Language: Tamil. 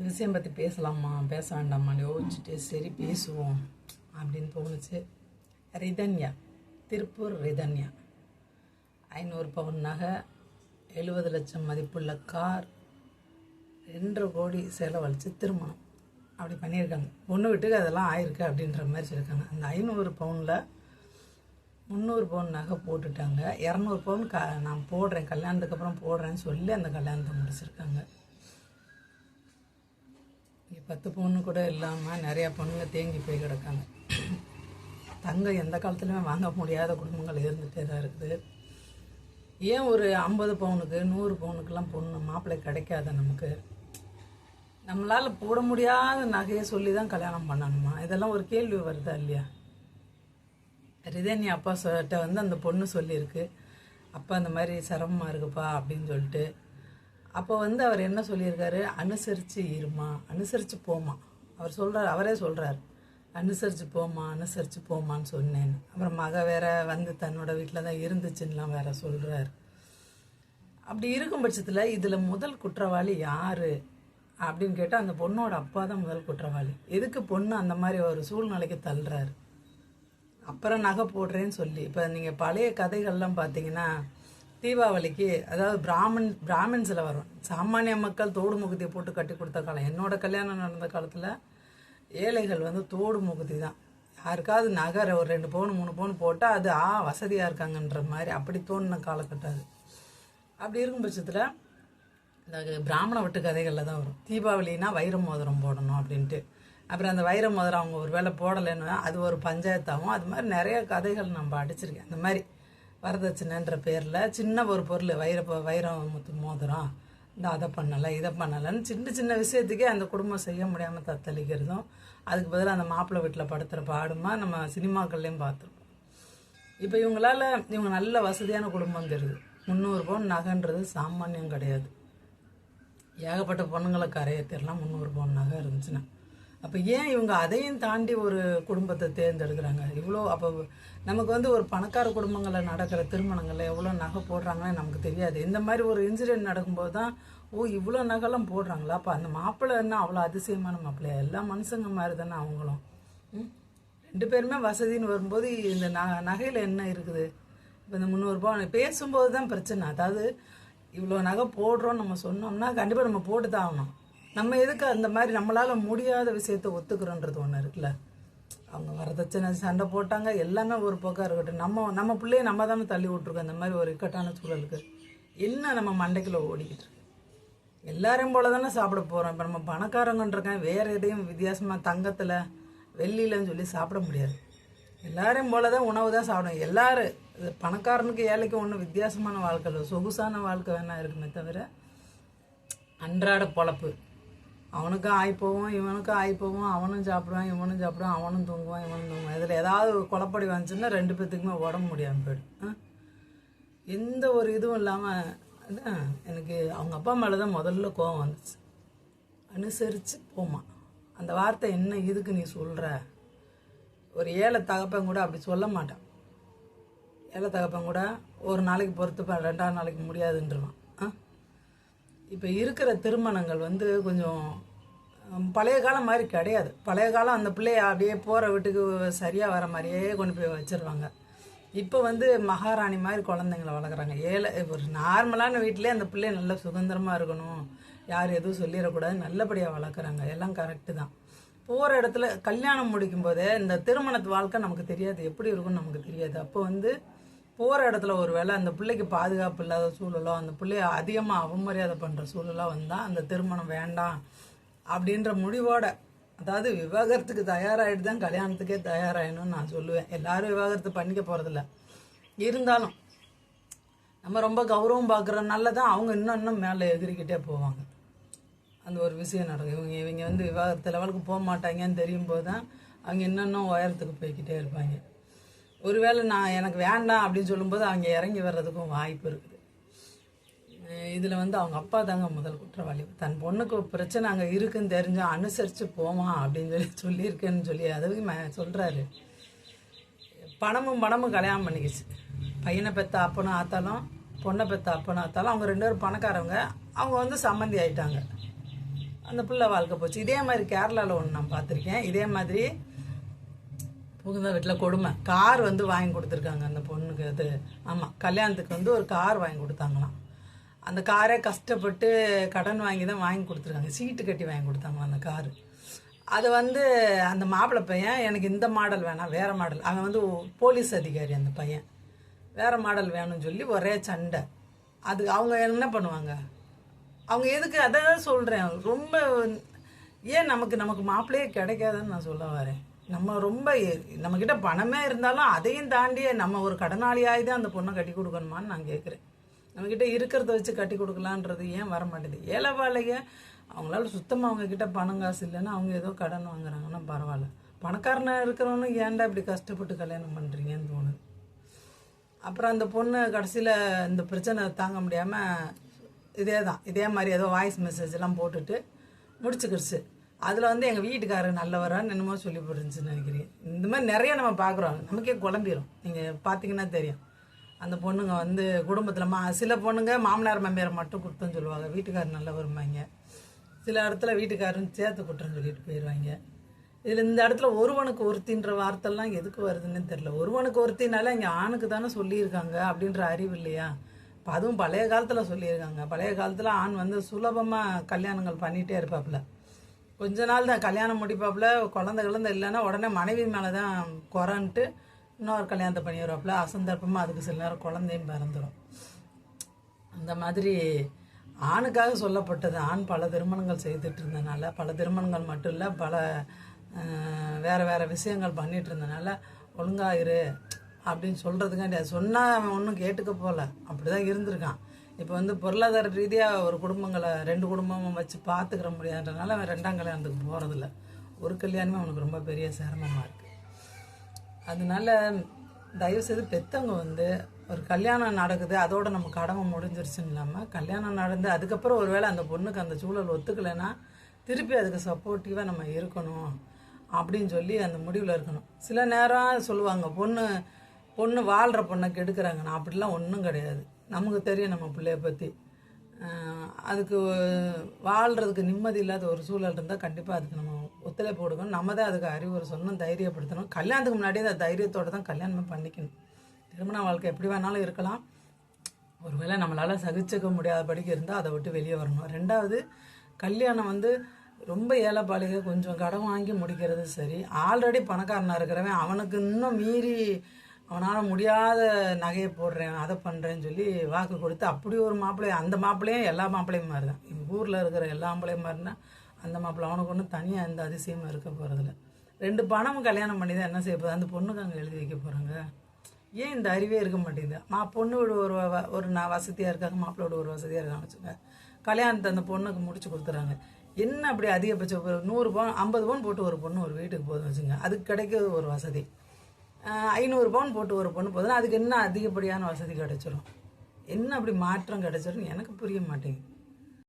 இந்த விஷயம் பற்றி பேசலாமா? பேச வேண்டாமான்னு யோசிச்சுட்டு சரி பேசுவோம் அப்படின்னு தோணுச்சு. ரிதன்யா திருப்பூர் ரிதன்யா. ஐநூறு பவுன் நகை எழுபது லட்சம் மதிப்புள்ள கார் ரெண்டரை கோடி செலவழித்து திருமணம். அப்படி பண்ணியிருக்காங்க. பொண்ணு வீட்டுக்கு அதெல்லாம் ஆயிருக்கு அப்படின்ற மாதிரி சொல்லியிருக்காங்க. அந்த ஐநூறு பவுனில் முந்நூறு பவுன் நகை போட்டுட்டாங்க. இரநூறு பவுன் க நான் போடுறேன் கல்யாணத்துக்கு அப்புறம் போடுறேன்னு சொல்லி அந்த கல்யாணத்தை முடிச்சிருக்காங்க. பத்து பொண்ணு கூட இல்லாமல் நிறையா பொண்ணுங்க தேங்கி போய் கிடக்காங்க. தங்கம் எந்த காலத்துலையுமே வாங்க முடியாத குடும்பங்கள் இருந்துகிட்டே தான் இருக்குது. ஏன் ஒரு ஐம்பது பவுனுக்கு நூறு பவுனுக்கெல்லாம் பொண்ணு மாப்பிள்ளை கிடைக்காத நமக்கு? நம்மளால் போட முடியாத நகையை சொல்லி தான் கல்யாணம் பண்ணணுமா? இதெல்லாம் ஒரு கேள்வி வருதா இல்லையா? ரிதன்யா அப்பா சொல்லிட்ட வந்து அந்த பொண்ணு சொல்லியிருக்கு. அப்பா அந்த மாதிரி சிரமமாக இருக்குப்பா அப்படின்னு சொல்லிட்டு அப்போ வந்து அவர் என்ன சொல்லியிருக்காரு? அனுசரித்து இருமா அனுசரித்து போமா. அவர் சொல்கிறார் அவரே சொல்கிறார் அனுசரித்து போமா அனுசரித்து போமான்னு சொன்னேன் அப்புறம் மக வேற வந்து தன்னோட வீட்டில் தான் இருந்துச்சுன்னெலாம் வேற சொல்கிறார் அப்படி இருக்கும் பட்சத்தில் இதில் முதல் குற்றவாளி யார்? அப்படின்னு கேட்டால் அந்த பொண்ணோட அப்பா தான் முதல் குற்றவாளி. எதுக்கு பொண்ணு அந்த மாதிரி ஒரு சூழ்நிலைக்கு தள்ளுறாரு? அப்புறம் நகை போடுறேன்னு சொல்லி. இப்போ நீங்கள் பழைய கதைகள்லாம் பார்த்தீங்கன்னா தீபாவளிக்கு அதாவது பிராமன் பிராமின்ஸில் வரும். சாமானிய மக்கள் தோடு முகுதியை போட்டு கட்டி கொடுத்த காலம். என்னோட கல்யாணம் நடந்த காலத்தில் ஏழைகள் வந்து தோடு முகுதி தான். யாருக்காவது நகரை ஒரு ரெண்டு பவுன் மூணு பவுன் போட்டால் அது ஆ வசதியாக இருக்காங்கன்ற மாதிரி அப்படி தோணுன காலகட்டம் அது. அப்படி இருக்கும் பட்சத்தில் இந்த பிராமண வட்டு கதைகளில் தான் வரும். தீபாவளினா வைர மோதிரம் போடணும் அப்படின்ட்டு. அப்புறம் அந்த வைர மோதிரம் அவங்க ஒரு வேளை போடலைன்னு அது ஒரு பஞ்சாயத்தாகும். அது மாதிரி நிறைய கதைகள் நம்ம அடிச்சிருக்கேன். அந்த மாதிரி வரதட்சணைன்ற பேரில் சின்ன ஒரு பொருள் வைர வைரம் மோதிரம். இந்த அதை பண்ணலை இதை பண்ணலைன்னு சின்ன சின்ன விஷயத்துக்கே அந்த குடும்பம் செய்ய முடியாமல் தத்தளிக்கிறதும் அதுக்கு பதிலாக அந்த மாப்பிள்ளை வீட்டில் படுத்துகிற பாடுமா நம்ம சினிமாக்கள்லேயும் பார்த்துருப்போம் இப்போ இவங்களால இவங்க நல்ல வசதியான குடும்பம் தெரியுது. முந்நூறு பவுன் நகைன்றது சாமானியம் கிடையாது. ஏகப்பட்ட பொண்ணுங்களை கரையை தெரியலாம் முந்நூறு பவுன் நகை இருந்துச்சுன்னா. அப்போ ஏன் இவங்க அதையும் தாண்டி ஒரு குடும்பத்தை தேர்ந்தெடுக்கிறாங்க? இவ்வளோ அப்போ நமக்கு வந்து ஒரு பணக்கார குடும்பங்களில் நடக்கிற திருமணங்களில் எவ்வளோ நகை போடுறாங்கன்னு நமக்கு தெரியாது. இந்த மாதிரி ஒரு இன்சிடென்ட் நடக்கும்போது தான் ஓ இவ்வளோ நகைலாம் போடுறாங்களா? அப்போ அந்த மாப்பிள்ளை என்ன அவ்வளோ அதிசயமான மாப்பிள்ளையா? எல்லா மனுஷங்க மாதிரி தானே அவங்களும். ம்? ரெண்டு பேருமே வசதின்னு வரும்போது இந்த ந நகையில் என்ன இருக்குது? இப்போ இந்த முந்நூறுபா பேசும்போது தான் பிரச்சனை. அதாவது இவ்வளோ நகை போடுறோம்னு நம்ம சொன்னோம்னா கண்டிப்பாக நம்ம போட்டு தான் ஆகணும். நம்ம எதுக்கு அந்த மாதிரி நம்மளால் முடியாத விஷயத்த ஒத்துக்கிறோன்றது ஒன்று இருக்குல்ல? அவங்க வரதட்சணை சண்டை போட்டாங்க எல்லாமே ஒரு பக்கம் இருக்கட்டும். நம்ம நம்ம பிள்ளைய நம்ம தானே தள்ளி விட்ருக்கோம் இந்த மாதிரி ஒரு இக்கட்டான சூழலுக்கு என்ன நம்ம மண்டைக்குள்ள ஓடிக்கிட்டு இருக்கு? எல்லாரையும் போல தானே சாப்பிட போகிறோம் இப்போ நம்ம பணக்காரங்கன்றிருக்கேன் வேறு எதையும் வித்தியாசமாக தங்கத்தில் வெள்ளியிலன்னு சொல்லி சாப்பிட முடியாது. எல்லாரையும் போல தான் உணவு தான் சாப்பிடும் எல்லாரும் இது பணக்காரனுக்கு ஏழைக்கு ஒன்றும் வித்தியாசமான வாழ்க்கை இல்லை. சொகுசான வாழ்க்கை வேணா இருக்குமே தவிர அன்றாட பொழப்பு. அவனுக்கும் ஆய் போவோம் இவனுக்கும் ஆய் போவோம் அவனும் சாப்பிடுவான் இவனும் சாப்பிடுவான் அவனும் தூங்குவான் இவனும் தூங்குவான். இதில் ஏதாவது குழப்படி வந்துச்சுன்னா ரெண்டு பேர்த்துக்குமே உடம்பு முடியாமல் போயிடும். எந்த ஒரு இதுவும் இல்லாமல் அதான் எனக்கு அவங்க அப்பா மேலே தான் முதல்ல கோவம் வந்துச்சு. அனுசரித்து போமா அந்த வார்த்தை என்ன இதுக்கு நீ சொல்கிற ஒரு ஏழை தகப்பன் கூட அப்படி சொல்ல மாட்டான். ஏழை தகப்பன் கூட ஒரு நாளைக்கு பொறுத்துப்பேன் ரெண்டாவது நாளைக்கு முடியாதுன்றவான். இப்போ இருக்கிற திருமணங்கள் வந்து கொஞ்சம் பழைய காலம் மாதிரி கிடையாது. பழைய காலம் அந்த பிள்ளைய அப்படியே போகிற வீட்டுக்கு சரியாக வர மாதிரியே கொண்டு போய் வச்சிருவாங்க. இப்போ வந்து மகாராணி மாதிரி குழந்தைங்கள வளர்க்குறாங்க. ஏழை ஒரு நார்மலான வீட்டிலே அந்த பிள்ளை நல்ல சுதந்திரமாக இருக்கணும். யார் எதுவும் சொல்லிடக்கூடாது. நல்லபடியாக வளர்க்குறாங்க. எல்லாம் கரெக்டு தான். போகிற இடத்துல கல்யாணம் முடிக்கும் போதே இந்த திருமணத்து வாழ்க்கை நமக்கு தெரியாது. எப்படி இருக்கும்னு நமக்கு தெரியாது. அப்போ வந்து போகிற இடத்துல ஒரு வேளை அந்த பிள்ளைக்கு பாதுகாப்பு இல்லாத சூழலோ அந்த பிள்ளைய அதிகமாக அவமரியாதை பண்ணுற சூழலோ வந்தால் அந்த திருமணம் வேண்டாம் அப்படின்ற முடிவோட அதாவது விவாகரத்துக்கு தயாராகிட்டு தான் கல்யாணத்துக்கே தயாராகணும்னு நான் சொல்லுவேன். எல்லாரும் விவாகரத்து பண்ணிக்க போகிறதில்ல இருந்தாலும் நம்ம ரொம்ப கௌரவம் பார்க்குறனால தான் அவங்க இன்னும் இன்னும் மேலே எகிரிக்கிட்டே போவாங்க. அந்த ஒரு விஷயம் நடக்கும். இவங்க இவங்க வந்து விவாகரத்து லெவலுக்கு போக மாட்டாங்கன்னு தெரியும் போது தான் அவங்க இன்னும் இன்னும் உயரத்துக்கு போய்கிட்டே இருப்பாங்க. ஒருவேளை நான் எனக்கு வேண்டாம் அப்படின்னு சொல்லும்போது அவங்க இறங்கி வர்றதுக்கும் வாய்ப்பு இருக்குது. இதில் வந்து அவங்க அப்பா தாங்க முதல் குற்றவாளி. தன் பொண்ணுக்கு பிரச்சனை அங்கே இருக்குன்னு தெரிஞ்சு அனுசரித்து போவான் அப்படின்னு சொல்லி சொல்லியிருக்கேன்னு சொல்லி அதுவும் ம- பணமும் பணமும் கல்யாணம் பண்ணிக்கிச்சு. பையனை பெற்ற அப்பனும் ஆத்தாலும் பொண்ணை பெற்ற அப்பனும் ஆத்தாலும் அவங்க ரெண்டு பேரும் பணக்காரவங்க. அவங்க வந்து சம்மந்தி ஆயிட்டாங்க. அந்த பிள்ளை வாழ்க்கை போச்சு. இதே மாதிரி கேரளாவில் ஒன்று நான் பார்த்துருக்கேன். இதே மாதிரி புகுந்த வீட்டில் கொடுமை. கார் வந்து வாங்கி கொடுத்துருக்காங்க அந்த பொண்ணுக்கு அது. ஆமாம் கல்யாணத்துக்கு வந்து ஒரு கார் வாங்கி கொடுத்தாங்களாம். அந்த காரே கஷ்டப்பட்டு கடன் வாங்கி தான் வாங்கி கொடுத்துருக்காங்க. சீட்டு கட்டி வாங்கி கொடுத்தாங்களாம் அந்த காரு. அது வந்து அந்த மாப்பிள்ளை பையன் எனக்கு இந்த மாடல் வேணாம் வேறு மாடல். அவன் வந்து போலீஸ் அதிகாரி அந்த பையன். வேறு மாடல் வேணும்னு சொல்லி ஒரே சண்டை. அது அவங்க என்ன பண்ணுவாங்க? அவங்க எதுக்கு அதை சொல்கிறேன் ரொம்ப ஏன் நமக்கு நமக்கு மாப்பிள்ளையே கிடைக்காதுன்னு நான் சொல்ல வரேன். நம்ம ரொம்ப நம்மக்கிட்ட பணமே இருந்தாலும் அதையும் தாண்டி நம்ம ஒரு கடனாளியாகி தான் அந்த பொண்ணை கட்டி கொடுக்கணுமான்னு நான் கேட்குறேன். நம்மக்கிட்ட இருக்கிறத வச்சு கட்டி கொடுக்கலான்றது ஏன் வர மாட்டேங்குது? ஏழை வாழைய அவங்களால சுத்தமாக அவங்கக்கிட்ட பணம் காசு இல்லைன்னா அவங்க ஏதோ கடன் வாங்குறாங்கன்னா பரவாயில்ல. பணக்காரனாக இருக்கிறவனும் ஏன்டா இப்படி கஷ்டப்பட்டு கல்யாணம் பண்ணுறீங்கன்னு தோணுது. அப்புறம் அந்த பொண்ணு கடைசியில் இந்த பிரச்சனை தாங்க முடியாமல் இதே தான் இதே மாதிரி ஏதோ வாய்ஸ் மெசேஜ் எல்லாம் போட்டுட்டு முடிச்சுக்கிடுச்சு அதில் வந்து எங்கள் வீட்டுக்காரர் நல்லவரான்னு என்னமோ சொல்லி போட்டுருந்துச்சுன்னு நினைக்கிறேன். இந்த மாதிரி நிறைய நம்ம பார்க்குறோம் நமக்கே குழம்பிடும் நீங்கள் பார்த்தீங்கன்னா தெரியும். அந்த பொண்ணுங்க வந்து குடும்பத்தில் மா சில பொண்ணுங்க மாமனார் மாமியார் மட்டும் குத்தம் சொல்லுவாங்க. வீட்டுக்காரர் நல்லவருமாங்க சில இடத்துல வீட்டுக்காரன்னு சேர்த்து குற்றம் சொல்லிட்டு போயிடுவாங்க இதில் இந்த இடத்துல ஒருவனுக்கு ஒருத்தின்ற வார்த்தைலாம் எதுக்கு வருதுன்னு தெரியல. ஒருவனுக்கு ஒருத்தினால இங்கே ஆணுக்கு தானே சொல்லியிருக்காங்க அப்படின்ற அறிவு இல்லையா? இப்போ அதுவும் பழைய காலத்தில் சொல்லியிருக்காங்க. பழைய காலத்தில் ஆண் வந்து சுலபமாக கல்யாணங்கள் பண்ணிகிட்டே இருப்பாப்புல. கொஞ்ச நாள் தான் கல்யாணம் முடிப்பாப்புல குழந்தை குழந்த இல்லைன்னா உடனே மனைவி மேலே தான் குறன்ட்டு இன்னொரு கல்யாணத்தை பண்ணிடுவாப்புல. அசந்தர்ப்பமாக அதுக்கு சில நேரம் குழந்தையும் பிறந்துடும் அந்த மாதிரி ஆணுக்காக சொல்லப்பட்டது ஆண் பல திருமணங்கள் செய்துட்டு இருந்தனால பல திருமணங்கள் மட்டும் இல்லை பல வேறு வேற விஷயங்கள் பண்ணிட்டு இருந்தனால ஒழுங்கா இரு அப்படின்னு சொல்கிறதுக்காண்டி அது சொன்னால் அவன் ஒன்றும் கேட்டுக்க போல. அப்படிதான் இருந்திருக்கான். இப்போ வந்து பொருளாதார ரீதியாக ஒரு குடும்பங்களை ரெண்டு குடும்பமும் வச்சு பார்த்துக்கிற முடியாதனால அவன் ரெண்டாம் கல்யாணத்துக்கு போகிறதில்ல ஒரு கல்யாணமே அவனுக்கு ரொம்ப பெரிய சிரமமாக இருக்குது அதனால தயவு செய்து பெத்தவங்க வந்து ஒரு கல்யாணம் நடக்குது அதோட நம்ம கடமை முடிஞ்சிருச்சுன்னு இல்லாமல் கல்யாணம் நடந்து அதுக்கப்புறம் ஒருவேளை அந்த பொண்ணுக்கு அந்த சூழல் ஒத்துக்கலைன்னா திருப்பி அதுக்கு சப்போர்ட்டிவாக நம்ம இருக்கணும் அப்படின்னு சொல்லி அந்த முடிவில் இருக்கணும். சில நேரம் சொல்லுவாங்க பொண்ணு பொண்ணு வாழ்கிற பொண்ணை கெடுக்குறாங்க. நான் அப்படிலாம் ஒன்றும் கிடையாது. நமக்கு தெரியும் நம்ம பிள்ளைய பற்றி அதுக்கு வாழ்கிறதுக்கு நிம்மதி இல்லாத ஒரு சூழல் இருந்தால் கண்டிப்பாக அதுக்கு நம்ம ஒத்துழைப்பு கொடுக்கணும். நம்ம தான் அதுக்கு அறிவுரை சொல்லணும் தைரியப்படுத்தணும். கல்யாணத்துக்கு முன்னாடியே அந்த தைரியத்தோடு தான் கல்யாணமே பண்ணிக்கணும். திருமண வாழ்க்கை எப்படி வேணாலும் இருக்கலாம். ஒருவேளை நம்மளால் சகிச்சுக்க முடியாதபடிக்கு இருந்தால் அதை விட்டு வெளியே வரணும். ரெண்டாவது கல்யாணம் வந்து ரொம்ப ஏழைப்பாளிக கொஞ்சம் கடன் வாங்கி முடிக்கிறது சரி. ஆல்ரெடி பணக்காரனாக இருக்கிறவன் அவனுக்கு இன்னும் மீறி அவனால் முடியாத நகையை போடுறேன் அதை பண்ணுறேன்னு சொல்லி வாக்கு கொடுத்து அப்படி ஒரு மாப்பிள்ளை அந்த மாப்பிள்ளையும் எல்லா மாப்பிள்ளையும் மாதிரி தான் எங்கள் ஊரில் இருக்கிற எல்லா மாப்பிள்ளையும் மாதிரினா அந்த மாப்பிள்ளை அவனுக்கு ஒன்றும் தனியாக எந்த அதிசயமும் இருக்க போகிறதில்ல ரெண்டு பணமும் கல்யாணம் பண்ணி தான் என்ன செய்ய போகுது அந்த பொண்ணுக்கு அங்கே எழுதி வைக்க போகிறாங்க ஏன் இந்த அறிவே இருக்க மாட்டேங்குது? மா பொண்ணு வீடு ஒரு வ- ஒரு நான் வசதியாக இருக்காங்க மாப்பிள்ளை வீடு ஒரு வசதியாக இருக்காங்க வச்சுங்க கல்யாணத்தை அந்த பொண்ணுக்கு முடிச்சு கொடுத்துறாங்க. என்ன அப்படி அதிகபட்சம் ஒரு நூறு பவுன் ஐம்பது பவுன் போட்டு ஒரு பொண்ணு ஒரு வீட்டுக்கு போதும் வச்சுங்க அதுக்கு கிடைக்கிறது ஒரு வசதி. ஐநூறு பவுன் போட்டு ஒரு பொண்ணு போதுன்னா அதுக்கு என்ன அதிகப்படியான வசதி கிடைச்சிடும் என்ன அப்படி மாற்றம் கிடைச்சிரும் எனக்கு புரிய மாட்டேங்குது.